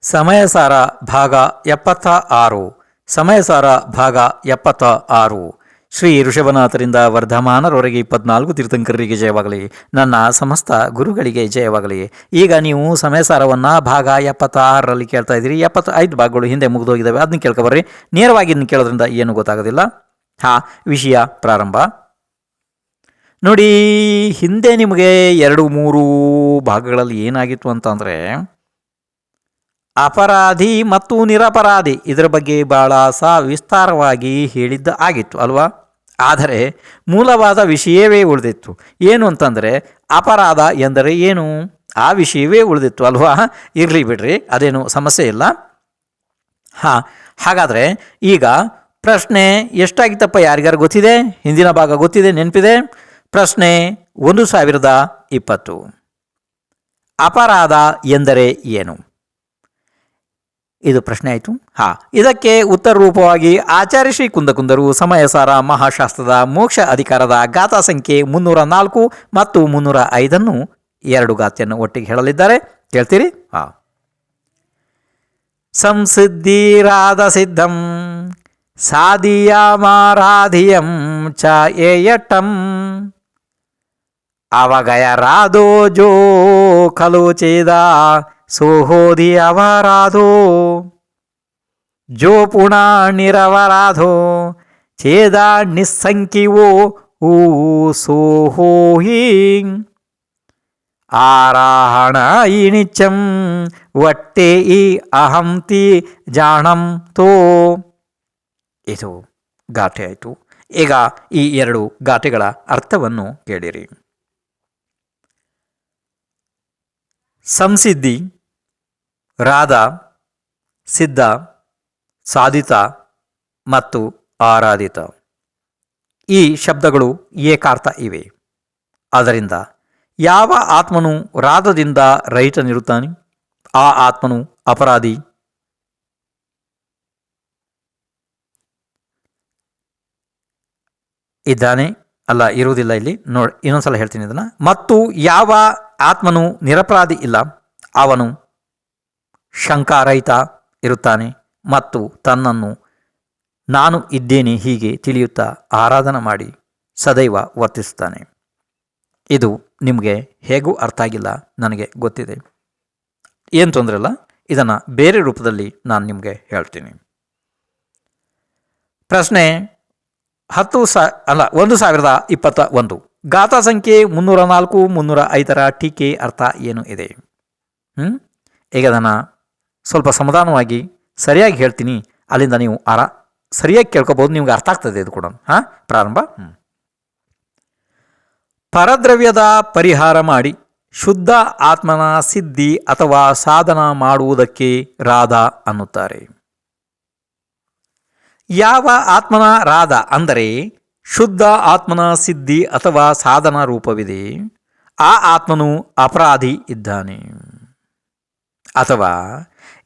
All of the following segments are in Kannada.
ಸಮಯಸಾರ ಭಾಗ ಎಪ್ಪತ್ತ ಆರು ಸಮಯಸಾರ ಭಾಗ ಎಪ್ಪತ್ತ ಆರು ಶ್ರೀ ಋಷಭನಾಥರಿಂದ ವರ್ಧಮಾನರವರೆಗೆ ಇಪ್ಪತ್ನಾಲ್ಕು ತೀರ್ಥಂಕರರಿಗೆ ಜಯವಾಗಲಿ. ನನ್ನ ಸಮಸ್ತ ಗುರುಗಳಿಗೆ ಜಯವಾಗಲಿ. ಈಗ ನೀವು ಸಮಯಸಾರವನ್ನು ಭಾಗ ಎಪ್ಪತ್ತಾರರಲ್ಲಿ ಕೇಳ್ತಾ ಇದ್ದೀರಿ. ಎಪ್ಪತ್ತ ಐದು ಭಾಗಗಳು ಹಿಂದೆ ಮುಗಿದೋಗಿದ್ದಾವೆ. ಅದನ್ನ ಕೇಳ್ಕೊಬರ್ರಿ ನೇರವಾಗಿ ಇದನ್ನ ಕೇಳೋದ್ರಿಂದ ಏನು ಗೊತ್ತಾಗೋದಿಲ್ಲ. ಹಾ, ವಿಷಯ ಪ್ರಾರಂಭ. ನೋಡಿ, ಹಿಂದೆ ನಿಮಗೆ ಎರಡು ಮೂರು ಭಾಗಗಳಲ್ಲಿ ಏನಾಗಿತ್ತು ಅಂತಂದರೆ ಅಪರಾಧಿ ಮತ್ತು ನಿರಪರಾಧಿ ಇದರ ಬಗ್ಗೆ ಭಾಳ ಸ ವಿಸ್ತಾರವಾಗಿ ಹೇಳಿದ್ದ ಆಗಿತ್ತು, ಅಲ್ವಾ? ಆದರೆ ಮೂಲವಾದ ವಿಷಯವೇ ಉಳಿದಿತ್ತು. ಏನು ಅಂತಂದರೆ ಅಪರಾಧ ಎಂದರೆ ಏನು? ಆ ವಿಷಯವೇ ಉಳಿದಿತ್ತು, ಅಲ್ವಾ? ಇರಲಿ ಬಿಡ್ರಿ, ಅದೇನು ಸಮಸ್ಯೆ ಇಲ್ಲ. ಹಾಂ, ಹಾಗಾದರೆ ಈಗ ಪ್ರಶ್ನೆ ಎಷ್ಟಾಗಿತ್ತಪ್ಪ ಯಾರಿಗಾರು ಗೊತ್ತಿದೆ? ಹಿಂದಿನ ಭಾಗ ಗೊತ್ತಿದೆ, ನೆನಪಿದೆ. ಪ್ರಶ್ನೆ ಒಂದು ಸಾವಿರದ ಇಪ್ಪತ್ತು. ಅಪರಾಧ ಎಂದರೆ ಏನು? ಇದು ಪ್ರಶ್ನೆ ಆಯಿತು. ಹಾ, ಇದಕ್ಕೆ ಉತ್ತರ ರೂಪವಾಗಿ ಆಚಾರ್ಯ ಶ್ರೀ ಕುಂದಕುಂದರು, ಸಮಯಸಾರ ಮಹಾಶಾಸ್ತ್ರದ ಮೋಕ್ಷ ಅಧಿಕಾರದ ಗಾಥಾ ಸಂಖ್ಯೆ ಮುನ್ನೂರ ನಾಲ್ಕು ಮತ್ತು ಮುನ್ನೂರ ಐದನ್ನು ಎರಡು ಗಾತೆಯನ್ನು ಒಟ್ಟಿಗೆ ಹೇಳಲಿದ್ದಾರೆ. ಕೇಳ್ತೀರಿ? ಹಾ. ಸಂಸಿದ್ಧಿರಾದ ಸಿದ್ಧಂ ಸಾಧಿಯಮಾರಾಧಿಯಂ ಚ ಏಯಟಂ ಅವಗಯರಾದೋ ಜೋ ಖಲು ಚೇದ ಸೋಹೋದಿ ಅವರಾಧೋ ಜೋ ಪುಣ ನಿರವರಾಧೋ ಛೇದ ನಿಸ್ಸಂಕಿವೋ ಊ ಸೋಹೋಹಿ ಆರಾಹಣ ಈ ನಿಚ್ಚಂ ವಟ್ಟೆ ಈ ಅಹಂತಿ ಜಾಣಂ ತೋ ಇದು ಗಾಟೆ ಆಯಿತು ಈಗ ಈ ಎರಡು ಗಾಟೆಗಳ ಅರ್ಥವನ್ನು ಕೇಳಿರಿ. ಸಂಸಿದ್ಧಿ ರಾಧ, ಸಿದ್ಧ, ಸಾಧಿತ ಮತ್ತು ಆರಾಧಿತ. ಈ ಶಬ್ದಗಳು ಏಕಾರ್ಥ ಇವೆ. ಅದರಿಂದ ಯಾವ ಆತ್ಮನು ರಾಧದಿಂದ ರಹಿತನಿರುತ್ತಾನೆ? ಆ ಆತ್ಮನು ಅಪರಾಧಿ. ಇದ್ದಾನೆ? ಅಲ್ಲ, ಇರುವುದಿಲ್ಲ ಇಲ್ಲಿ. ನೋಡಿ, ಇನ್ನೊಂದ್ಸಲ ಹೇಳ್ತೀನಿ ಇದನ್ನು. ಮತ್ತು ಯಾವ ಆತ್ಮನು ನಿರಪರಾಧಿ ಇಲ್ಲ, ಅವನು ಶಂಕಾರಹಿತ ಇರುತ್ತಾನೆ ಮತ್ತು ತನ್ನನ್ನು ನಾನು ಇದ್ದೇನೆ ಹೀಗೆ ತಿಳಿಯುತ್ತಾ ಆರಾಧನೆ ಮಾಡಿ ಸದೈವ ವರ್ತಿಸುತ್ತಾನೆ. ಇದು ನಿಮಗೆ ಹೇಗೂ ಅರ್ಥ ಆಗಿಲ್ಲ ನನಗೆ ಗೊತ್ತಿದೆ. ಏನು ತೊಂದರೆ ಇಲ್ಲ, ಇದನ್ನು ಬೇರೆ ರೂಪದಲ್ಲಿ ನಾನು ನಿಮಗೆ ಹೇಳ್ತೀನಿ. ಪ್ರಶ್ನೆ ಹತ್ತು ಸಾ, ಅಲ್ಲ, ಒಂದು ಸಾವಿರದ ಇಪ್ಪತ್ತ ಒಂದು. ಗಾಥಾ ಸಂಖ್ಯೆ ಮುನ್ನೂರ ನಾಲ್ಕು, ಮುನ್ನೂರ ಐದರ ಟೀಕೆ ಅರ್ಥ ಏನು ಇದೆ? ಹ್ಞೂ ಈಗ ಅದನ್ನು ಸ್ವಲ್ಪ ಸಮಾಧಾನವಾಗಿ ಸರಿಯಾಗಿ ಹೇಳ್ತೀನಿ, ಅಲ್ಲಿಂದ ನೀವು ಆರ, ಸರಿಯಾಗಿ ಕೇಳ್ಕೊಬೋದು, ನಿಮ್ಗೆ ಅರ್ಥ ಆಗ್ತದೆ ಇದು ಕೂಡ ಹಾಂ, ಪ್ರಾರಂಭ. ಪರದ್ರವ್ಯದ ಪರಿಹಾರ ಮಾಡಿ, ಶುದ್ಧ ಆತ್ಮನ ಸಿದ್ಧಿ ಅಥವಾ ಸಾಧನ ಮಾಡುವುದಕ್ಕೆ ರಾಧ ಅನ್ನುತ್ತಾರೆ. ಯಾವ ಆತ್ಮನ ರಾಧ ಅಂದರೆ ಶುದ್ಧ ಆತ್ಮನ ಸಿದ್ಧಿ ಅಥವಾ ಸಾಧನ ರೂಪವಿದೆ, ಆ ಆತ್ಮನು ಅಪರಾಧಿ ಇದ್ದಾನೆ. ಅಥವಾ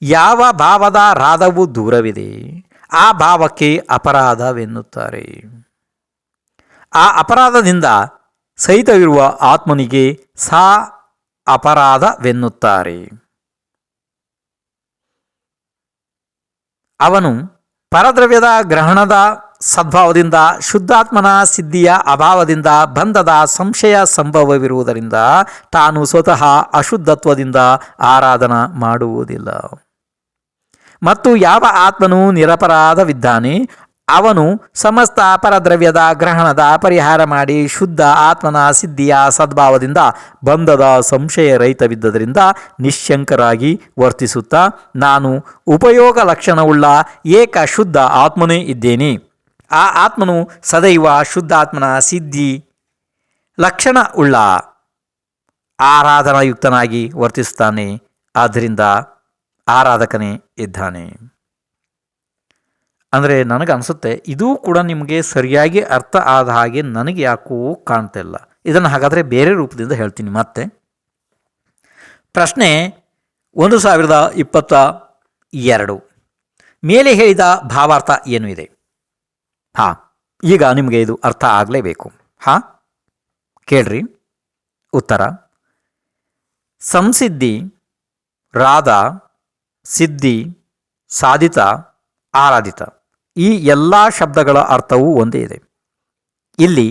ಯಾವ ಭಾವದ ರಾಧವು ದೂರವಿದೆ, ಆ ಭಾವಕ್ಕೆ ಅಪರಾಧವೆನ್ನುತ್ತಾರೆ. ಆ ಅಪರಾಧದಿಂದ ಸಹಿತವಿರುವ ಆತ್ಮನಿಗೆ ಸಾ ಅಪರಾಧವೆನ್ನುತ್ತಾರೆ. ಅವನು ಪರದ್ರವ್ಯದ ಗ್ರಹಣದ ಸದ್ಭಾವದಿಂದ, ಶುದ್ಧಾತ್ಮನ ಸಿದ್ಧಿಯ ಅಭಾವದಿಂದ ಬಂಧದ ಸಂಶಯ ಸಂಭವವಿರುವುದರಿಂದ ತಾನು ಸ್ವತಃ ಅಶುದ್ಧತ್ವದಿಂದ ಆರಾಧನ ಮಾಡುವುದಿಲ್ಲ. ಮತ್ತು ಯಾವ ಆತ್ಮನು ನಿರಪರಾಧವಿದ್ದಾನೆ? ಅವನು ಸಮಸ್ತ ಅಪರದ್ರವ್ಯದ ಗ್ರಹಣದ ಪರಿಹಾರ ಮಾಡಿ ಶುದ್ಧ ಆತ್ಮನ ಸಿದ್ಧಿಯ ಸದ್ಭಾವದಿಂದ ಬಂಧದ ಸಂಶಯ ರಹಿತವಿದ್ದರಿಂದ ನಿಶ್ಶಂಕರಾಗಿ ವರ್ತಿಸುತ್ತಾ, ನಾನು ಉಪಯೋಗ ಲಕ್ಷಣವುಳ್ಳ ಏಕ ಶುದ್ಧ ಆತ್ಮನೇ ಇದ್ದೇನೆ. ಆ ಆತ್ಮನು ಸದೈವ ಶುದ್ಧಾತ್ಮನ ಸಿದ್ಧಿ ಲಕ್ಷಣ ಉಳ್ಳ ಆರಾಧನಾಯುಕ್ತನಾಗಿ ವರ್ತಿಸುತ್ತಾನೆ. ಆದ್ದರಿಂದ ಆರಾಧಕನೇ ಇದ್ದಾನೆ. ಅಂದರೆ ನನಗೆ ಅನಿಸುತ್ತೆ, ಇದೂ ಕೂಡ ನಿಮಗೆ ಸರಿಯಾಗಿ ಅರ್ಥ ಆದ ಹಾಗೆ ನನಗೆ ಯಾಕೂ ಕಾಣ್ತಾ ಇಲ್ಲ. ಇದನ್ನು ಹಾಗಾದರೆ ಬೇರೆ ರೂಪದಿಂದ ಹೇಳ್ತೀನಿ ಮತ್ತೆ. ಪ್ರಶ್ನೆ ಒಂದು ಸಾವಿರದ ಇಪ್ಪತ್ತ ಎರಡು. ಮೇಲೆ ಹೇಳಿದ ಭಾವಾರ್ಥ ಏನು ಇದೆ? ಹಾಂ, ಈಗ ನಿಮಗೆ ಇದು ಅರ್ಥ ಆಗಲೇಬೇಕು. ಹಾಂ, ಕೇಳ್ರಿ. ಉತ್ತರ. ಸಂಸಿದ್ಧಿ, ರಾಧ ಸಿದ್ಧಿ, ಸಾಧಿತ, ಆರಾಧಿತ. ಈ ಎಲ್ಲ ಶಬ್ದಗಳ ಅರ್ಥವೂ ಒಂದೇ ಇದೆ. ಇಲ್ಲಿ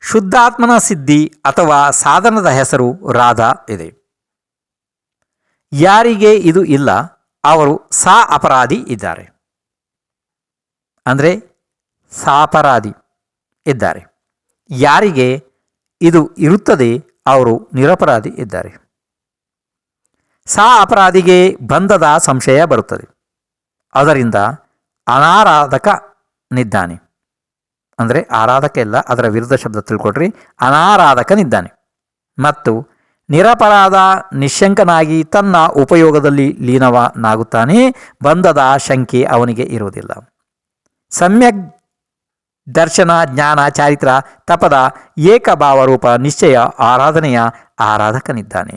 ಶುದ್ಧಾತ್ಮನ ಸಿದ್ಧಿ ಅಥವಾ ಸಾಧನದ ಹೆಸರು ರಾಧಾ ಇದೆ. ಯಾರಿಗೆ ಇದು ಇಲ್ಲ, ಅವರು ಸಾ ಅಪರಾಧಿ ಇದ್ದಾರೆ. ಅಂದರೆ ಸಾಪರಾಧಿ ಇದ್ದಾರೆ. ಯಾರಿಗೆ ಇದು ಇರುತ್ತದೆ, ಅವರು ನಿರಪರಾಧಿ ಇದ್ದಾರೆ. ಸಾ ಅಪರಾಧಿಗೆ ಬಂಧದ ಸಂಶಯ ಬರುತ್ತದೆ. ಅದರಿಂದ ಅನಾರಾಧಕನಿದ್ದಾನೆ ಅಂದರೆ ಆರಾಧಕ ಇಲ್ಲ, ಅದರ ವಿರುದ್ಧ ಶಬ್ದ ತಿಳ್ಕೊಡ್ರಿ ಅನಾರಾಧಕನಿದ್ದಾನೆ ಮತ್ತು ನಿರಪರಾಧ ನಿಶಂಕನಾಗಿ ತನ್ನ ಉಪಯೋಗದಲ್ಲಿ ಲೀನವನಾಗುತ್ತಾನೆ ಬಂಧದ ಶಂಕೆ ಅವನಿಗೆ ಇರುವುದಿಲ್ಲ. ಸಮ್ಯಕ್ ದರ್ಶನ, ಜ್ಞಾನ, ಚಾರಿತ್ರ, ತಪದ ಏಕಭಾವರೂಪ, ನಿಶ್ಚಯ, ಆರಾಧನೆಯ ಆರಾಧಕನಿದ್ದಾನೆ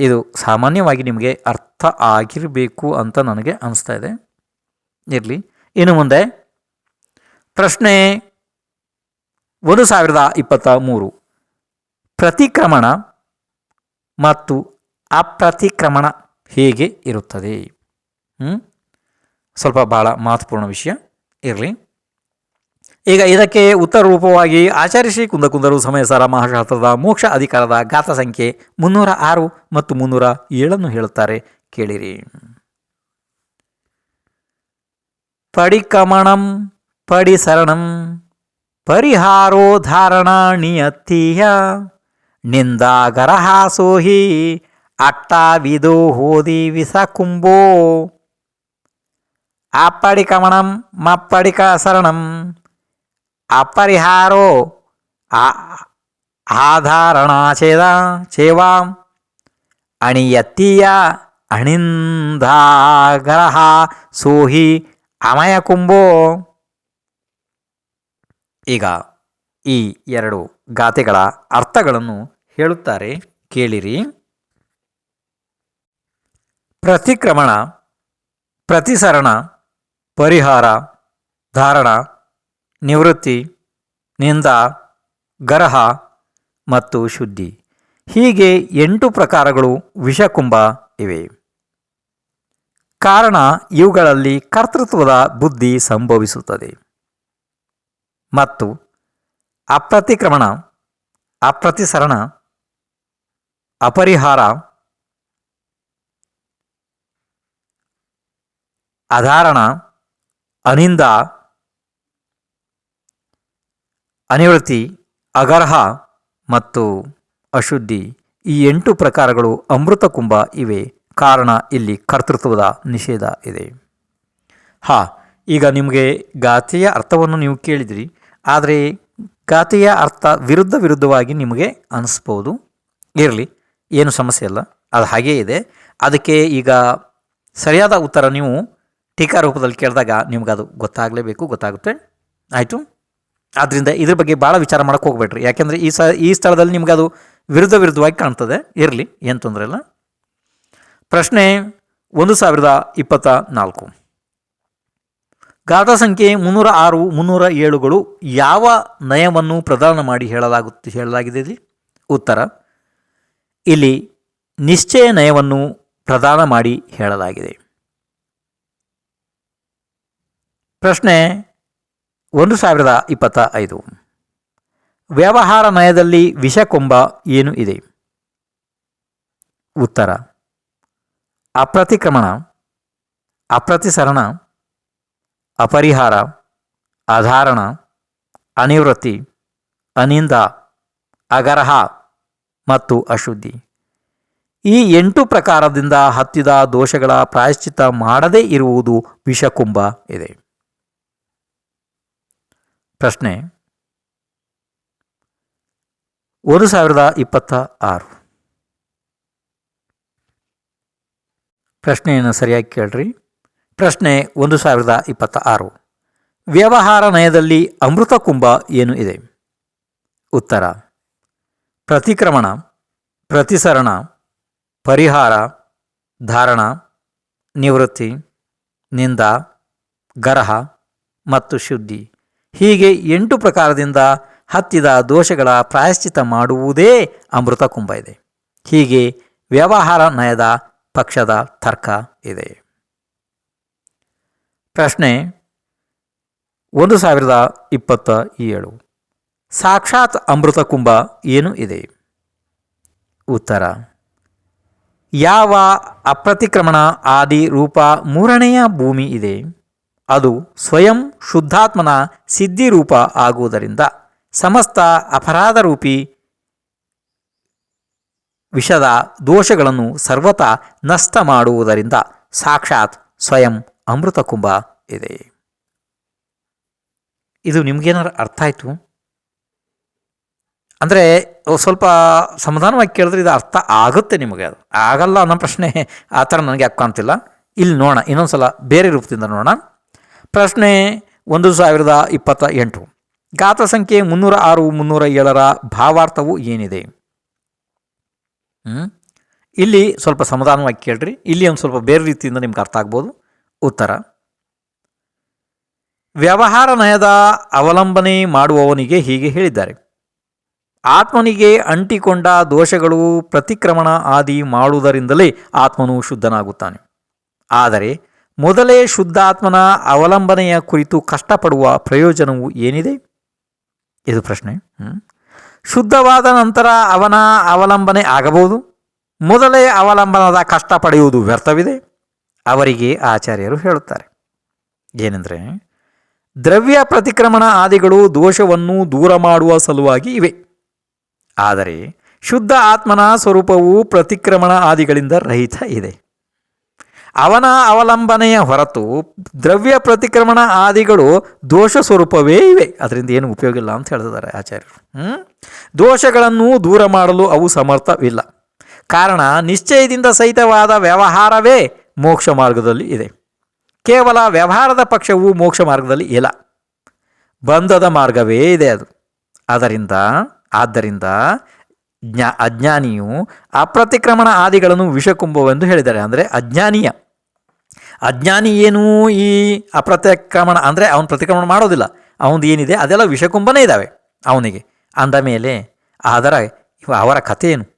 ಇದು ಸಾಮಾನ್ಯವಾಗಿ ನಿಮಗೆ ಅರ್ಥ ಆಗಿರಬೇಕು ಅಂತ ನನಗೆ ಅನಿಸ್ತಾ ಇದೆ. ಇರಲಿ. ಇನ್ನು ಮುಂದೆ ಪ್ರಶ್ನೆ ಒಂದು ಸಾವಿರದ ಇಪ್ಪತ್ತ ಮೂರು. ಪ್ರತಿಕ್ರಮಣ ಮತ್ತು ಅಪ್ರತಿಕ್ರಮಣ ಹೇಗೆ ಇರುತ್ತದೆ? ಸ್ವಲ್ಪ ಭಾಳ ಮಹತ್ವಪೂರ್ಣ ವಿಷಯ. ಇರಲಿ. ಈಗ ಇದಕ್ಕೆ ಉತ್ತರ ರೂಪವಾಗಿ ಆಚಾರ್ಯ ಶ್ರೀ ಕುಂದಕುಂದರು ಸಮಯಸಾರ ಮಹಾಶಾಸ್ತ್ರದ ಮೋಕ್ಷ ಅಧಿಕಾರದ ಗಾತ ಸಂಖ್ಯೆ ಮುನ್ನೂರ ಆರು ಮತ್ತು ಮುನ್ನೂರ ಏಳನ್ನು ಹೇಳುತ್ತಾರೆ. ಕೇಳಿರಿ. ಪಡಿಕಮಣಂ ಪಡಿಸರಣಂ ಪರಿಹಾರೋ ಧಾರಣಾಣಿಯತ್ತೀಯ ನಿಂದಾಗರಹ ಸೋಹಿ ಅಟ್ಟಾವಿದೋ ಹೋದಿ ವಿಸ ಕುಂಭೋ. ಅಪ್ಪಡಿಕಮಣಂ ಮಪ್ಪಡಿಕ ಸರಣಂ ಅಪರಿಹಾರೋ ಆ- ಆಧಾರಣಾಚೇದ ಚೇವಾಂ. ಅಣಿಯತ್ತೀಯ ಅಣಿಂಧಾಗ್ರಹ ಸೋಹಿ ಅಮಯ ಕುಂಭೋ. ಈಗ ಈ ಎರಡು ಗಾತೆಗಳ ಅರ್ಥಗಳನ್ನು ಹೇಳುತ್ತಾರೆ, ಕೇಳಿರಿ. ಪ್ರತಿಕ್ರಮಣ, ಪ್ರತಿಸರಣ, ಪರಿಹಾರ, ಧಾರಣ ನಿವೃತ್ತಿ, ನಿಂದ, ಗರಹ ಮತ್ತು ಶುದ್ಧಿ. ಹೀಗೆ ಎಂಟು ಪ್ರಕಾರಗಳು ವಿಷಕುಂಭ ಇವೆ. ಕಾರಣ ಇವುಗಳಲ್ಲಿ ಕರ್ತೃತ್ವದ ಬುದ್ಧಿ ಸಂಭವಿಸುತ್ತದೆ. ಮತ್ತು ಅಪ್ರತಿಕ್ರಮಣ, ಅಪ್ರತಿಸರಣ, ಅಪರಿಹಾರ, ಅಧಾರಣ, ಅನಿಂದ ಅನಿವೃತ್ತಿ, ಅಗರ್ಹ ಮತ್ತು ಅಶುದ್ಧಿ ಈ ಎಂಟು ಪ್ರಕಾರಗಳು ಅಮೃತ ಕುಂಭ ಇವೆ. ಕಾರಣ ಇಲ್ಲಿ ಕರ್ತೃತ್ವದ ನಿಷೇಧ ಇದೆ. ಹಾ, ಈಗ ನಿಮಗೆ ಗಾತೆಯ ಅರ್ಥವನ್ನು ನೀವು ಕೇಳಿದಿರಿ. ಆದರೆ ಗಾತೆಯ ಅರ್ಥ ವಿರುದ್ಧ ವಿರುದ್ಧವಾಗಿ ನಿಮಗೆ ಅನಿಸ್ಬೋದು. ಇರಲಿ, ಏನು ಸಮಸ್ಯೆ ಇಲ್ಲ. ಅದು ಹಾಗೇ ಇದೆ. ಅದಕ್ಕೆ ಈಗ ಸರಿಯಾದ ಉತ್ತರ ನೀವು ಟೀಕಾ ರೂಪದಲ್ಲಿ ಕೇಳಿದಾಗ ನಿಮಗದು ಗೊತ್ತಾಗಲೇಬೇಕು, ಗೊತ್ತಾಗುತ್ತೆ. ಆಯಿತು? ಆದ್ದರಿಂದ ಇದ್ರ ಬಗ್ಗೆ ಭಾಳ ವಿಚಾರ ಮಾಡೋಕ್ಕೆ ಹೋಗ್ಬೇಡ್ರಿ. ಯಾಕೆಂದರೆ ಈ ಸ, ಈ ಸ್ಥಳದಲ್ಲಿ ನಿಮ್ಗೆ ಅದು ವಿರುದ್ಧ ವಿರುದ್ಧವಾಗಿ ಕಾಣ್ತದೆ. ಇರಲಿ, ಏನು ತೊಂದರೆ ಇಲ್ಲ. ಪ್ರಶ್ನೆ ಒಂದು ಸಾವಿರದ ಇಪ್ಪತ್ತ ನಾಲ್ಕು. ಗಾಥಾ ಸಂಖ್ಯೆ ಮುನ್ನೂರ ಆರು, ಮುನ್ನೂರ ಏಳುಗಳು ಯಾವ ನಯವನ್ನು ಪ್ರದಾನ ಮಾಡಿ ಹೇಳಲಾಗುತ್ತೆ, ಹೇಳಲಾಗಿದೆ ಉತ್ತರ, ಇಲ್ಲಿ ನಿಶ್ಚಯ ನಯವನ್ನು ಪ್ರದಾನ ಮಾಡಿ ಹೇಳಲಾಗಿದೆ. ಪ್ರಶ್ನೆ ಒಂದು ಸಾವಿರದ ಇಪ್ಪತ್ತ ಐದು. ವ್ಯವಹಾರ ನಯದಲ್ಲಿ ವಿಷಕೊಂಬ ಏನು ಇದೆ? ಉತ್ತರ. ಅಪ್ರತಿಕ್ರಮಣ, ಅಪ್ರತಿಸರಣ, ಅಪರಿಹಾರ, ಅಧಾರಣ, ಅನಿವೃತ್ತಿ, ಅನಿಂದ, ಅಗರಹ ಮತ್ತು ಅಶುದ್ಧಿ. ಈ ಎಂಟು ಪ್ರಕಾರದಿಂದ ಹತ್ತಿದ ದೋಷಗಳ ಪ್ರಾಯಶ್ಚಿತ್ತ ಮಾಡದೇ ಇರುವುದು ವಿಷಕುಂಭ ಇದೆ. ಪ್ರಶ್ನೆ. ಒಂದು ಸಾವಿರದ ಇಪ್ಪತ್ತ ಆರು. ಪ್ರಶ್ನೆಯನ್ನು ಸರಿಯಾಗಿ ಕೇಳ್ರಿ. ಪ್ರಶ್ನೆ ಒಂದು ಸಾವಿರದ ಇಪ್ಪತ್ತ ಆರು. ವ್ಯವಹಾರ ನಯದಲ್ಲಿ ಅಮೃತ ಕುಂಭ ಏನು ಇದೆ? ಉತ್ತರ. ಪ್ರತಿಕ್ರಮಣ, ಪ್ರತಿಸರಣ, ಪರಿಹಾರ, ಧಾರಣ, ನಿವೃತ್ತಿ, ನಿಂದ, ಗರಹ ಮತ್ತು ಶುದ್ಧಿ. ಹೀಗೆ ಎಂಟು ಪ್ರಕಾರದಿಂದ ಹತ್ತಿದ ದೋಷಗಳ ಪ್ರಾಯಶ್ಚಿತ ಮಾಡುವುದೇ ಅಮೃತ ಕುಂಭ ಇದೆ. ಹೀಗೆ ವ್ಯವಹಾರ ನಯದ ಪಕ್ಷದ ತರ್ಕ ಇದೆ. ಪ್ರಶ್ನೆ ಒಂದು ಸಾವಿರದ ಇಪ್ಪತ್ತ ಏಳು. ಸಾಕ್ಷಾತ್ ಅಮೃತ ಕುಂಭ ಏನು ಇದೆ? ಉತ್ತರ, ಯಾವ ಅಪ್ರತಿಕ್ರಮಣ ಆದಿ ರೂಪ ಮೂರನೆಯ ಭೂಮಿ ಇದೆ? ಅದು ಸ್ವಯಂ ಶುದ್ಧಾತ್ಮನ ಸಿದ್ಧಿರೂಪ ಆಗುವುದರಿಂದ ಸಮಸ್ತ ಅಪರಾಧ ರೂಪಿ ವಿಷದ ದೋಷಗಳನ್ನು ಸರ್ವತ ನಷ್ಟ ಮಾಡುವುದರಿಂದ ಸಾಕ್ಷಾತ್ ಸ್ವಯಂ ಅಮೃತ ಕುಂಭ ಇದೆ. ಇದು ನಿಮಗೇನಾರು ಅರ್ಥ ಆಯಿತು? ಅಂದರೆ ಸ್ವಲ್ಪ ಸಮಾಧಾನವಾಗಿ ಕೇಳಿದ್ರೆ ಇದು ಅರ್ಥ ಆಗುತ್ತೆ ನಿಮಗೆ ಅದು. ಆಗಲ್ಲ ಅನ್ನೋ ಪ್ರಶ್ನೆ ಆ ಥರ ನನಗೆ ಯಾಕೆ ಕಾಣ್ತಿಲ್ಲ. ಇಲ್ಲಿ ನೋಡೋಣ ಇನ್ನೊಂದು ಸಲ ಬೇರೆ ರೂಪದಿಂದ ನೋಡೋಣ. ಪ್ರಶ್ನೆ ಒಂದು ಸಾವಿರದ ಇಪ್ಪತ್ತ ಎಂಟು. ಗಾತ ಸಂಖ್ಯೆ ಮುನ್ನೂರ ಆರು, ಮುನ್ನೂರ ಏಳರ ಭಾವಾರ್ಥವು ಏನಿದೆ? ಇಲ್ಲಿ ಸ್ವಲ್ಪ ಸಮಾಧಾನವಾಗಿ ಕೇಳ್ರಿ. ಇಲ್ಲಿ ಒಂದು ಸ್ವಲ್ಪ ಬೇರೆ ರೀತಿಯಿಂದ ನಿಮ್ಗೆ ಅರ್ಥ ಆಗ್ಬೋದು. ಉತ್ತರ. ವ್ಯವಹಾರ ನಯದ ಅವಲಂಬನೆ ಮಾಡುವವನಿಗೆ ಹೀಗೆ ಹೇಳಿದ್ದಾರೆ. ಆತ್ಮನಿಗೆ ಅಂಟಿಕೊಂಡ ದೋಷಗಳು ಪ್ರತಿಕ್ರಮಣ ಆದಿ ಮಾಡುವುದರಿಂದಲೇ ಆತ್ಮನು ಶುದ್ಧನಾಗುತ್ತಾನೆ. ಆದರೆ ಮೊದಲೇ ಶುದ್ಧಾತ್ಮನ ಅವಲಂಬನೆಯ ಕುರಿತು ಕಷ್ಟಪಡುವ ಪ್ರಯೋಜನವು ಏನಿದೆ? ಇದು ಪ್ರಶ್ನೆ. ಶುದ್ಧವಾದ ನಂತರ ಅವನ ಅವಲಂಬನೆ ಆಗಬಹುದು. ಮೊದಲೇ ಅವಲಂಬನದ ಕಷ್ಟ ಪಡೆಯುವುದು ವ್ಯರ್ಥವಿದೆ. ಅವರಿಗೆ ಆಚಾರ್ಯರು ಹೇಳುತ್ತಾರೆ. ಏನೆಂದರೆ, ದ್ರವ್ಯ ಪ್ರತಿಕ್ರಮಣ ಆದಿಗಳು ದೋಷವನ್ನು ದೂರ ಮಾಡುವ ಸಲುವಾಗಿ ಇವೆ. ಆದರೆ ಶುದ್ಧ ಆತ್ಮನ ಸ್ವರೂಪವು ಪ್ರತಿಕ್ರಮಣ ಆದಿಗಳಿಂದ ರಹಿತ ಇದೆ. ಅವನ ಅವಲಂಬನೆಯ ಹೊರತು ದ್ರವ್ಯ ಪ್ರತಿಕ್ರಮಣ ಆದಿಗಳು ದೋಷ ಸ್ವರೂಪವೇ ಇವೆ. ಅದರಿಂದ ಏನು ಉಪಯೋಗ ಇಲ್ಲ ಅಂತ ಹೇಳ್ತಿದ್ದಾರೆ ಆಚಾರ್ಯರು? ದೋಷಗಳನ್ನು ದೂರ ಮಾಡಲು ಅವು ಸಮರ್ಥವಿಲ್ಲ. ಕಾರಣ ನಿಶ್ಚಯದಿಂದ ಸಹಿತವಾದ ವ್ಯವಹಾರವೇ ಮೋಕ್ಷ ಮಾರ್ಗದಲ್ಲಿ ಇದೆ. ಕೇವಲ ವ್ಯವಹಾರದ ಪಕ್ಷವು ಮೋಕ್ಷ ಮಾರ್ಗದಲ್ಲಿ ಇಲ್ಲ. ಬಂಧದ ಮಾರ್ಗವೇ ಇದೆ ಅದು. ಅದರಿಂದ, ಆದ್ದರಿಂದ ಜ್ಞಾ, ಅಜ್ಞಾನಿಯು ಅಪ್ರತಿಕ್ರಮಣ ಆದಿಗಳನ್ನು ವಿಷಕುಂಭವೆಂದು ಹೇಳಿದ್ದಾರೆ. ಅಂದರೆ ಅಜ್ಞಾನಿಯ ಅಜ್ಞಾನಿ ಏನು ಈ ಅಪ್ರತಿಕ್ರಮಣ ಅಂದರೆ ಅವನು ಪ್ರತಿಕ್ರಮಣ ಮಾಡೋದಿಲ್ಲ. ಅವನದು ಏನಿದೆ ಅದೆಲ್ಲ ವಿಷಕುಂಭನೇ ಇದ್ದಾವೆ ಅವನಿಗೆ. ಅಂದ ಮೇಲೆ ಇವ- ಅವರ ಕಥೆ ಏನು?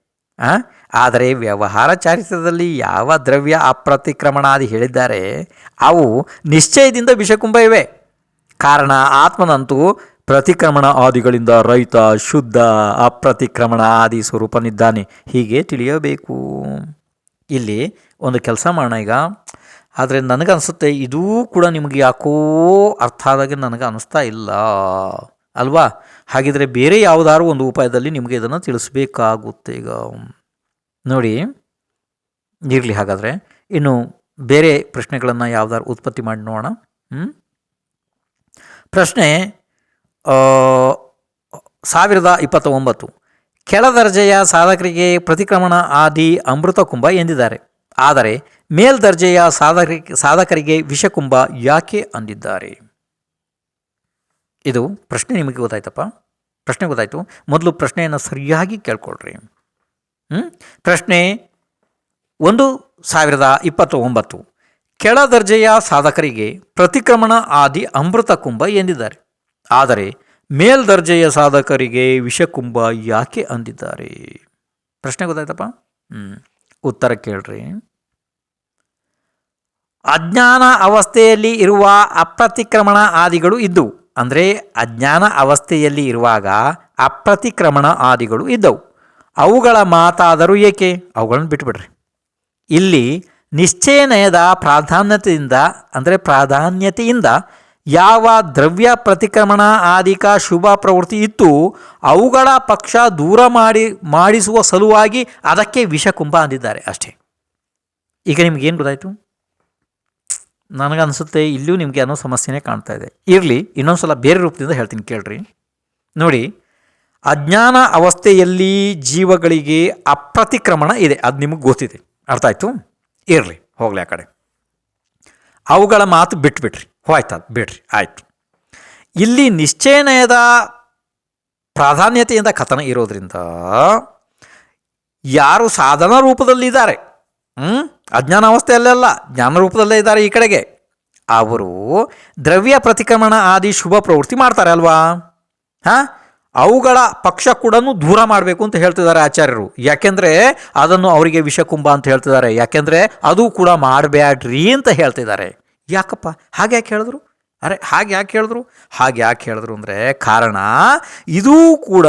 ಆದರೆ ವ್ಯವಹಾರ ಚಾರಿತ್ರದಲ್ಲಿ ಯಾವ ದ್ರವ್ಯ ಅಪ್ರತಿಕ್ರಮಣಾದಿ ಹೇಳಿದ್ದಾರೆ, ಅವು ನಿಶ್ಚಯದಿಂದ ವಿಷಕುಂಭ ಇವೆ. ಕಾರಣ, ಆತ್ಮನಂತೂ ಪ್ರತಿಕ್ರಮಣ ಆದಿಗಳಿಂದ ರೈತ ಶುದ್ಧ ಅಪ್ರತಿಕ್ರಮಣ ಆದಿ ಸ್ವರೂಪನಿದ್ದಾನೆ. ಹೀಗೆ ತಿಳಿಯಬೇಕು. ಇಲ್ಲಿ ಒಂದು ಕೆಲಸ ಮಾಡೋಣ ಈಗ. ಆದರೆ ನನಗನ್ಸುತ್ತೆ ಇದೂ ಕೂಡ ನಿಮಗೆ ಯಾಕೋ ಅರ್ಥ ಆದಾಗೆ ನನಗೆ ಅನಿಸ್ತಾ ಇಲ್ಲ. ಅಲ್ವಾ? ಹಾಗಿದ್ರೆ ಬೇರೆ ಯಾವುದಾದ್ರು ಒಂದು ಉಪಾಯದಲ್ಲಿ ನಿಮಗೆ ಇದನ್ನು ತಿಳಿಸ್ಬೇಕಾಗುತ್ತೆ ಈಗ. ನೋಡಿ, ಇರಲಿ ಹಾಗಾದರೆ. ಇನ್ನು ಬೇರೆ ಪ್ರಶ್ನೆಗಳನ್ನು ಯಾವುದಾದ್ರು ಉತ್ಪತ್ತಿ ಮಾಡಿ ನೋಡೋಣ. ಪ್ರಶ್ನೆ ಸಾವಿರದ ಇಪ್ಪತ್ತ ಒಂಬತ್ತು ಕೆಳ ದರ್ಜೆಯ ಸಾಧಕರಿಗೆ ಪ್ರತಿಕ್ರಮಣ ಆದಿ ಅಮೃತ ಕುಂಭ ಎಂದಿದ್ದಾರೆ. ಆದರೆ ಮೇಲ್ದರ್ಜೆಯ ಸಾಧಕರಿಗೆ ಸಾಧಕರಿಗೆ ವಿಷಕುಂಭ ಯಾಕೆ ಅಂದಿದ್ದಾರೆ? ಇದು ಪ್ರಶ್ನೆ ನಿಮಗೆ ಗೊತ್ತಾಯ್ತಪ್ಪ. ಪ್ರಶ್ನೆ ಗೊತ್ತಾಯಿತು. ಮೊದಲು ಪ್ರಶ್ನೆಯನ್ನು ಸರಿಯಾಗಿ ಕೇಳ್ಕೊಳ್ರಿ? ಪ್ರಶ್ನೆ ಒಂದು ಸಾವಿರದ ಇಪ್ಪತ್ತ ಒಂಬತ್ತು ಕೆಳ ದರ್ಜೆಯ ಸಾಧಕರಿಗೆ ಪ್ರತಿಕ್ರಮಣ ಆದಿ ಅಮೃತ ಕುಂಭ ಎಂದಿದ್ದಾರೆ. ಆದರೆ ಮೇಲ್ದರ್ಜೆಯ ಸಾಧಕರಿಗೆ ವಿಷಕುಂಭ ಯಾಕೆ ಅಂದಿದ್ದಾರೆ? ಪ್ರಶ್ನೆ ಗೊತ್ತಾಯ್ತಪ್ಪ? ಹ್ಞೂ ಉತ್ತರ ಕೇಳ್ರಿ. ಅಜ್ಞಾನ ಅವಸ್ಥೆಯಲ್ಲಿ ಇರುವ ಅಪ್ರತಿಕ್ರಮಣ ಆದಿಗಳು ಇದ್ದವು ಅಂದರೆ ಅಜ್ಞಾನ ಅವಸ್ಥೆಯಲ್ಲಿ ಇರುವಾಗ ಅಪ್ರತಿಕ್ರಮಣ ಆದಿಗಳು ಇದ್ದವು. ಅವುಗಳ ಮಾತಾದರೂ ಏಕೆ? ಅವುಗಳನ್ನು ಬಿಟ್ಟುಬಿಡ್ರಿ ಇಲ್ಲಿ ನಿಶ್ಚಯನಯದ ಪ್ರಾಧಾನ್ಯತೆಯಿಂದ, ಅಂದರೆ ಪ್ರಾಧಾನ್ಯತೆಯಿಂದ ಯಾವ ದ್ರವ್ಯ ಪ್ರತಿಕ್ರಮಣ ಆದಿಕ ಶುಭ ಪ್ರವೃತ್ತಿ ಇತ್ತು, ಅವುಗಳ ಪಕ್ಷ ದೂರ ಮಾಡಿ, ಮಾಡಿಸುವ ಸಲುವಾಗಿ ಅದಕ್ಕೆ ವಿಷಕುಂಭ ಅಂದಿದ್ದಾರೆ ಅಷ್ಟೇ. ಈಗ ನಿಮಗೇನು ಗೊತ್ತಾಯಿತು? ನನಗನ್ಸುತ್ತೆ ಇಲ್ಲೂ ನಿಮಗೆ ಅನ್ನೋ ಸಮಸ್ಯೆನೇ ಕಾಣ್ತಾ ಇದೆ. ಇರಲಿ ಇನ್ನೊಂದು ಸಲ ಬೇರೆ ರೂಪದಿಂದ ಹೇಳ್ತೀನಿ, ಕೇಳ್ರಿ. ನೋಡಿ, ಅಜ್ಞಾನ ಅವಸ್ಥೆಯಲ್ಲಿ ಜೀವಗಳಿಗೆ ಅಪ್ರತಿಕ್ರಮಣ ಇದೆ. ಅದು ನಿಮಗೆ ಗೊತ್ತಿದೆ. ಅರ್ಥ ಆಯಿತು? ಇರಲಿ, ಹೋಗಲಿ ಆ ಕಡೆ. ಅವುಗಳ ಮಾತು ಬಿಟ್ಬಿಟ್ರಿ. ಹೋಯ್ತು ಬಿಡ್ರಿ, ಆಯಿತು. ಇಲ್ಲಿ ನಿಶ್ಚಯನಯದ ಪ್ರಾಧಾನ್ಯತೆಯಿಂದ ಕಥನ ಇರೋದ್ರಿಂದ ಯಾರು ಸಾಧನ ರೂಪದಲ್ಲಿದ್ದಾರೆ? ಹ್ಞೂ ಅಜ್ಞಾನ ಜ್ಞಾನ ರೂಪದಲ್ಲೇ ಇದ್ದಾರೆ ಈ ಕಡೆಗೆ. ಅವರು ದ್ರವ್ಯ ಪ್ರತಿಕ್ರಮಣ ಆದಿ ಶುಭ ಪ್ರವೃತ್ತಿ ಮಾಡ್ತಾರೆ ಅಲ್ವಾ? ಹಾಂ? ಅವುಗಳ ಪಕ್ಷ ಕೂಡ ದೂರ ಮಾಡಬೇಕು ಅಂತ ಹೇಳ್ತಿದ್ದಾರೆ ಆಚಾರ್ಯರು. ಯಾಕೆಂದರೆ ಅದನ್ನು ಅವರಿಗೆ ವಿಷಕುಂಭ ಅಂತ ಹೇಳ್ತಿದ್ದಾರೆ. ಯಾಕೆಂದರೆ ಅದು ಕೂಡ ಮಾಡಬೇಡ್ರಿ ಅಂತ ಹೇಳ್ತಿದ್ದಾರೆ. ಯಾಕಪ್ಪ? ಹಾಗೆ ಯಾಕೆ ಹೇಳಿದ್ರು? ಅರೆ, ಹಾಗೆ ಯಾಕೆ ಹೇಳಿದ್ರು? ಹಾಗೆ ಯಾಕೆ ಹೇಳಿದ್ರು ಅಂದರೆ ಕಾರಣ ಇದೂ ಕೂಡ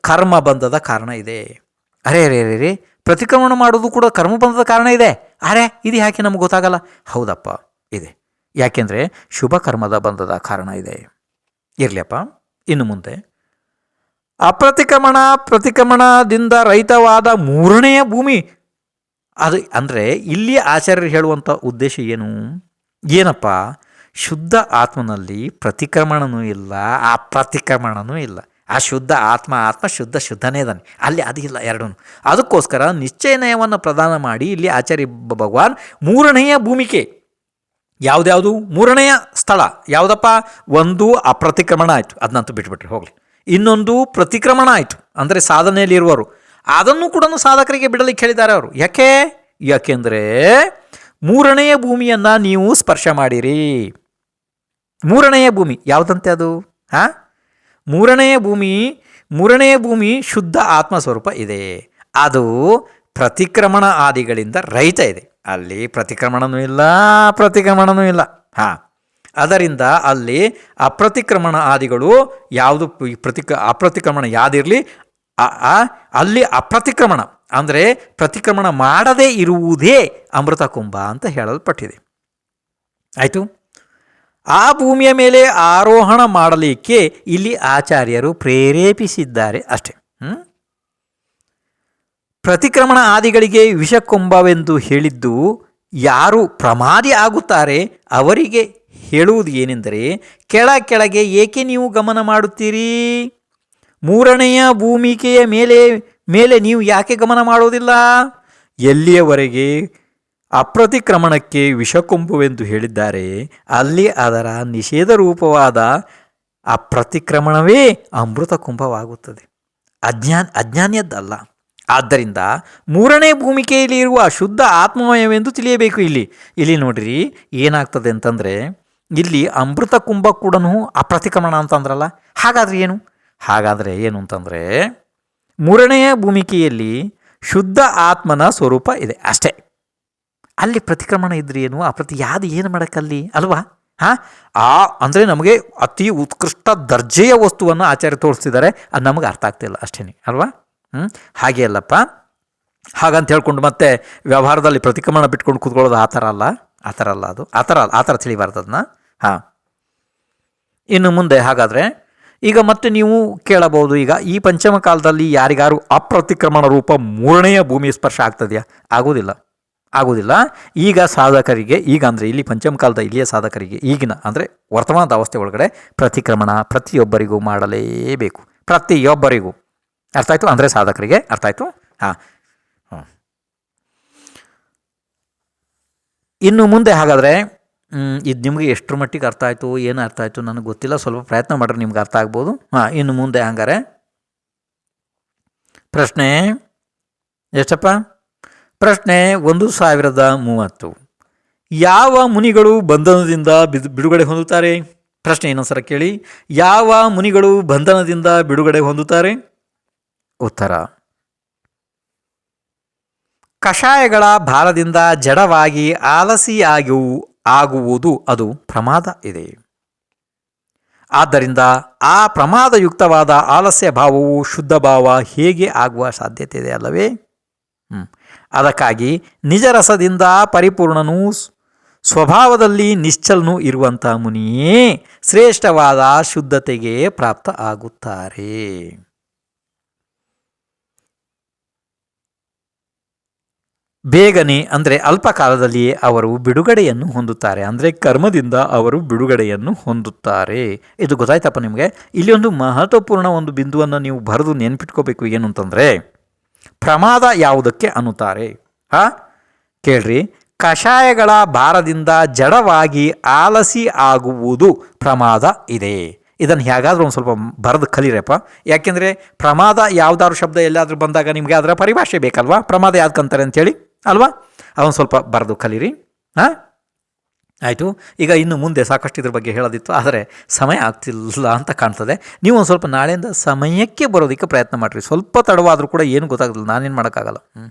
ಕರ್ಮ ಬಂಧದ ಕಾರಣ ಇದೆ. ಅರೆ ಅರೆ ಅರೆ ರೇ ಪ್ರತಿಕ್ರಮಣ ಮಾಡೋದು ಕೂಡ ಕರ್ಮಬಂಧದ ಕಾರಣ ಇದೆ. ಅರೆ, ಇದು ಯಾಕೆ ನಮ್ಗೆ ಗೊತ್ತಾಗಲ್ಲ? ಹೌದಪ್ಪ, ಇದೆ. ಯಾಕೆಂದರೆ ಶುಭ ಕರ್ಮದ ಬಂಧದ ಕಾರಣ ಇದೆ. ಇರಲಿಯಪ್ಪ, ಇನ್ನು ಮುಂದೆ. ಅಪ್ರತಿಕ್ರಮಣ, ಪ್ರತಿಕ್ರಮಣದಿಂದ ರಹಿತವಾದ ಮೂರನೆಯ ಭೂಮಿ. ಅದು ಅಂದರೆ ಇಲ್ಲಿ ಆಚಾರ್ಯರು ಹೇಳುವಂಥ ಉದ್ದೇಶ ಏನು? ಏನಪ್ಪ? ಶುದ್ಧ ಆತ್ಮನಲ್ಲಿ ಪ್ರತಿಕ್ರಮಣನೂ ಇಲ್ಲ, ಅಪ್ರತಿಕ್ರಮಣನೂ ಇಲ್ಲ. ಆ ಶುದ್ಧ ಆತ್ಮ ಆತ್ಮ ಶುದ್ಧ ಶುದ್ಧನೇ ಇದ್ದಾನೆ. ಅಲ್ಲಿ ಅದಿಲ್ಲ ಎರಡೂ ಅದಕ್ಕೋಸ್ಕರ ನಿಶ್ಚಯನಯವನ್ನು ಪ್ರದಾನ ಮಾಡಿ ಇಲ್ಲಿ ಆಚಾರ್ಯ ಭಗವಾನ್ ಮೂರನೆಯ ಭೂಮಿಕೆ. ಯಾವುದ್ಯಾವುದು? ಮೂರನೆಯ ಸ್ಥಳ. ಯಾವುದಪ್ಪ? ಒಂದು ಅಪ್ರತಿಕ್ರಮಣ ಆಯಿತು. ಅದನ್ನಂತೂ ಬಿಟ್ಬಿಟ್ರೆ, ಹೋಗಲಿ. ಇನ್ನೊಂದು ಪ್ರತಿಕ್ರಮಣ ಆಯಿತು. ಅಂದರೆ ಸಾಧನೆಯಲ್ಲಿ ಇರುವವರು ಅದನ್ನು ಕೂಡ ಸಾಧಕರಿಗೆ ಬಿಡಲಿಕ್ಕೆ ಹೇಳಿದ್ದಾರೆ ಅವರು. ಯಾಕೆ? ಯಾಕೆಂದರೆ ಮೂರನೆಯ ಭೂಮಿಯನ್ನು ನೀವು ಸ್ಪರ್ಶ ಮಾಡಿರಿ. ಮೂರನೆಯ ಭೂಮಿ. ಯಾವುದಂತೆ ಅದು? ಹಾಂ ಮೂರನೆಯ ಭೂಮಿ ಮೂರನೆಯ ಭೂಮಿ ಶುದ್ಧ ಆತ್ಮ ಸ್ವರೂಪ ಇದೆ. ಅದು ಪ್ರತಿಕ್ರಮಣ ಆದಿಗಳಿಂದ ರಹಿತ ಇದೆ. ಅಲ್ಲಿ ಪ್ರತಿಕ್ರಮಣನೂ ಇಲ್ಲ ಪ್ರತಿಕ್ರಮಣನೂ ಇಲ್ಲ. ಹಾಂ. ಅದರಿಂದ ಅಲ್ಲಿ ಅಪ್ರತಿಕ್ರಮಣ ಆದಿಗಳು ಯಾವುದು ಪ್ರತಿಕ, ಅಪ್ರತಿಕ್ರಮಣ ಯಾವುದಿರಲಿ ಅಲ್ಲಿ ಅಪ್ರತಿಕ್ರಮಣ ಅಂದರೆ ಪ್ರತಿಕ್ರಮಣ ಮಾಡದೇ ಇರುವುದೇ ಅಮೃತ ಕುಂಭ ಅಂತ ಹೇಳಲ್ಪಟ್ಟಿದೆ. ಆಯಿತು? ಆ ಭೂಮಿಯ ಮೇಲೆ ಆರೋಹಣ ಮಾಡಲಿಕ್ಕೆ ಇಲ್ಲಿ ಆಚಾರ್ಯರು ಪ್ರೇರೇಪಿಸಿದ್ದಾರೆ ಅಷ್ಟೆ? ಪ್ರತಿಕ್ರಮಣ ಆದಿಗಳಿಗೆ ವಿಷಕುಂಭವೆಂದು ಹೇಳಿದ್ದು ಯಾರು ಪ್ರಮಾದಿ ಆಗುತ್ತಾರೆ ಅವರಿಗೆ ಹೇಳುವುದು ಏನೆಂದರೆ, ಕೆಳ ಕೆಳಗೆ ಏಕೆ ನೀವು ಗಮನ ಮಾಡುತ್ತೀರಿ? ಮೂರನೆಯ ಭೂಮಿಕೆಯ ಮೇಲೆ ಮೇಲೆ ನೀವು ಯಾಕೆ ಗಮನ ಮಾಡುವುದಿಲ್ಲ? ಎಲ್ಲಿಯವರೆಗೆ ಅಪ್ರತಿಕ್ರಮಣಕ್ಕೆ ವಿಷಕೊಂಬುವೆಂದು ಹೇಳಿದ್ದಾರೆ. ಅಲ್ಲಿ ಅದರ ನಿಷೇಧ ರೂಪವಾದ ಅಪ್ರತಿಕ್ರಮಣವೇ ಅಮೃತ ಕುಂಭವಾಗುತ್ತದೆ. ಅಜ್ಞಾನ, ಅಜ್ಞಾನಿಯದ್ದಲ್ಲ. ಆದ್ದರಿಂದ ಮೂರನೇ ಭೂಮಿಕೆಯಲ್ಲಿ ಇರುವ ಶುದ್ಧ ಆತ್ಮಮಯವೆಂದು ತಿಳಿಯಬೇಕು ಇಲ್ಲಿ. ಇಲ್ಲಿ ನೋಡ್ರಿ, ಏನಾಗ್ತದೆ ಅಂತಂದರೆ, ಇಲ್ಲಿ ಅಮೃತ ಕುಂಭ ಕೂಡ ಅಪ್ರತಿಕ್ರಮಣ ಅಂತಂದ್ರಲ್ಲ. ಹಾಗಾದ್ರೆ ಏನು? ಹಾಗಾದರೆ ಏನು ಅಂತಂದರೆ ಮೂರನೆಯ ಭೂಮಿಕೆಯಲ್ಲಿ ಶುದ್ಧ ಆತ್ಮನ ಸ್ವರೂಪ ಇದೆ. ಅಷ್ಟೇ. ಅಲ್ಲಿ ಪ್ರತಿಕ್ರಮಣ ಇದ್ರೆ ಏನು? ಆ ಪ್ರತಿ ಯಾವುದು ಏನು ಮಾಡೋಕ್ಕಲ್ಲಿ ಅಲ್ವಾ? ಹಾಂ? ಆ, ಅಂದರೆ ನಮಗೆ ಅತಿ ಉತ್ಕೃಷ್ಟ ದರ್ಜೆಯ ವಸ್ತುವನ್ನು ಆಚಾರ್ಯ ತೋರಿಸ್ತಿದ್ದಾರೆ. ಅದು ನಮಗೆ ಅರ್ಥ ಆಗ್ತಿಲ್ಲ ಅಷ್ಟೇ ಅಲ್ವಾ? ಹ್ಞೂ ಹಾಗೆ ಅಲ್ಲಪ್ಪ. ಹಾಗಂತ ಹೇಳ್ಕೊಂಡು ಮತ್ತೆ ವ್ಯವಹಾರದಲ್ಲಿ ಪ್ರತಿಕ್ರಮಣ ಬಿಟ್ಕೊಂಡು ಕೂತ್ಕೊಳ್ಳೋದು ಆ ಥರ ಅಲ್ಲ. ಆ ಥರ ಅಲ್ಲ ಅದು. ಆ ಥರ ಅಲ್ಲ. ಆ ಥರ ತಿಳಿಬಾರ್ದು ಅದನ್ನ. ಹಾಂ. ಇನ್ನು ಮುಂದೆ ಹಾಗಾದರೆ, ಈಗ ಮತ್ತೆ ನೀವು ಕೇಳಬಹುದು, ಈಗ ಈ ಪಂಚಮ ಕಾಲದಲ್ಲಿ ಯಾರಿಗಾರು ಅಪ್ರತಿಕ್ರಮಣ ರೂಪ ಮೂರನೆಯ ಭೂಮಿ ಸ್ಪರ್ಶ ಆಗ್ತದೆಯಾ? ಆಗೋದಿಲ್ಲ ಆಗೋದಿಲ್ಲ ಈಗ ಸಾಧಕರಿಗೆ, ಈಗ ಅಂದರೆ ಇಲ್ಲಿ ಪಂಚಮ ಕಾಲದ ಇಲ್ಲಿಯ ಸಾಧಕರಿಗೆ ಈಗಿನ ಅಂದರೆ ವರ್ತಮಾನದ ಅವಸ್ಥೆ ಒಳಗಡೆ ಪ್ರತಿಕ್ರಮಣ ಪ್ರತಿಯೊಬ್ಬರಿಗೂ ಮಾಡಲೇಬೇಕು. ಪ್ರತಿಯೊಬ್ಬರಿಗೂ. ಅರ್ಥ ಆಯಿತು? ಅಂದರೆ ಸಾಧಕರಿಗೆ ಅರ್ಥ ಆಯಿತು? ಹಾಂ. ಇನ್ನು ಮುಂದೆ ಹಾಗಾದರೆ ಇದು ನಿಮಗೆ ಎಷ್ಟರ ಮಟ್ಟಿಗೆ ಅರ್ಥ ಆಯಿತು, ಏನು ಅರ್ಥ ಆಯಿತು ನನಗೆ ಗೊತ್ತಿಲ್ಲ. ಸ್ವಲ್ಪ ಪ್ರಯತ್ನ ಮಾಡಿದ್ರೆ ನಿಮ್ಗೆ ಅರ್ಥ ಆಗ್ಬೋದು. ಹಾಂ, ಇನ್ನು ಮುಂದೆ ಹಂಗಾರೆ. ಪ್ರಶ್ನೆ ಎಷ್ಟಪ್ಪ? ಪ್ರಶ್ನೆ ಒಂದು ಸಾವಿರದ ಮೂವತ್ತು. ಯಾವ ಮುನಿಗಳು ಬಂಧನದಿಂದ ಬಿಡುಗಡೆ ಹೊಂದುತ್ತಾರೆ? ಪ್ರಶ್ನೆ ಇನ್ನೊಂದ್ಸಲ ಕೇಳಿ. ಯಾವ ಮುನಿಗಳು ಬಂಧನದಿಂದ ಬಿಡುಗಡೆ ಹೊಂದುತ್ತಾರೆ? ಉತ್ತರ. ಕಷಾಯಗಳ ಭಾರದಿಂದ ಜಡವಾಗಿ ಆಲಸಿಯಾಗಿ ಆಗುವುದು ಅದು ಪ್ರಮಾದ ಇದೆ. ಆದ್ದರಿಂದ ಆ ಪ್ರಮಾದಯುಕ್ತವಾದ ಆಲಸ್ಯ ಭಾವವು ಶುದ್ಧ ಭಾವ ಹೇಗೆ ಆಗುವ ಸಾಧ್ಯತೆ ಇದೆ ಅಲ್ಲವೇ? ಹ್ಮ್. ಅದಕ್ಕಾಗಿ ನಿಜರಸದಿಂದ ಪರಿಪೂರ್ಣನೂ ಸ್ವಭಾವದಲ್ಲಿ ನಿಶ್ಚಲನೂ ಇರುವಂಥ ಮುನಿಯೇ ಶ್ರೇಷ್ಠವಾದ ಶುದ್ಧತೆಗೆ ಪ್ರಾಪ್ತ ಆಗುತ್ತಾರೆ. ಬೇಗನೆ ಅಂದರೆ ಅಲ್ಪ ಕಾಲದಲ್ಲಿಯೇ ಅವರು ಬಿಡುಗಡೆಯನ್ನು ಹೊಂದುತ್ತಾರೆ. ಅಂದರೆ ಕರ್ಮದಿಂದ ಅವರು ಬಿಡುಗಡೆಯನ್ನು ಹೊಂದುತ್ತಾರೆ. ಇದು ಗೊತ್ತಾಯ್ತಪ್ಪ ನಿಮಗೆ? ಇಲ್ಲಿ ಒಂದು ಮಹತ್ವಪೂರ್ಣ ಒಂದು ಬಿಂದುವನ್ನು ನೀವು ಬರೆದು ನೆನ್ಪಿಟ್ಕೋಬೇಕು ಏನು ಅಂತಂದರೆ ಪ್ರಮಾದ ಯಾವುದಕ್ಕೆ ಅನ್ನುತ್ತಾರೆ? ಹಾ? ಕೇಳ್ರಿ. ಕಷಾಯಗಳ ಭಾರದಿಂದ ಜಡವಾಗಿ ಆಲಸಿ ಆಗುವುದು ಪ್ರಮಾದ ಇದೆ. ಇದನ್ನು ಹೇಗಾದರೂ ಒಂದು ಸ್ವಲ್ಪ ಬರೆದು ಕಲಿರಪ್ಪ. ಯಾಕೆಂದರೆ ಪ್ರಮಾದ ಯಾವುದಾದ್ರು ಶಬ್ದ ಎಲ್ಲಾದರೂ ಬಂದಾಗ ನಿಮಗೆ ಅದರ ಪರಿಭಾಷೆ ಬೇಕಲ್ವಾ? ಪ್ರಮಾದ ಯಾವ್ದಕ್ಕಂತಾರೆ ಅಂಥೇಳಿ ಅಲ್ವಾ? ಅದೊಂದು ಸ್ವಲ್ಪ ಬರೆದು ಕಲೀರಿ. ಹಾಂ? ಆಯಿತು? ಈಗ ಇನ್ನು ಮುಂದೆ ಸಾಕಷ್ಟು ಇದ್ರ ಬಗ್ಗೆ ಹೇಳೋದಿತ್ತು, ಆದರೆ ಸಮಯ ಆಗ್ತಿಲ್ಲ ಅಂತ ಕಾಣ್ತದೆ. ನೀವು ಒಂದು ಸ್ವಲ್ಪ ನಾಳೆಯಿಂದ ಸಮಯಕ್ಕೆ ಬರೋದಕ್ಕೆ ಪ್ರಯತ್ನ ಮಾಡಿರಿ. ಸ್ವಲ್ಪ ತಡವಾದರೂ ಕೂಡ ಏನು ಗೊತ್ತಾಗಲ್ಲ ನಾನೇನು ಮಾಡೋಕ್ಕಾಗಲ್ಲ. ಹ್ಞೂ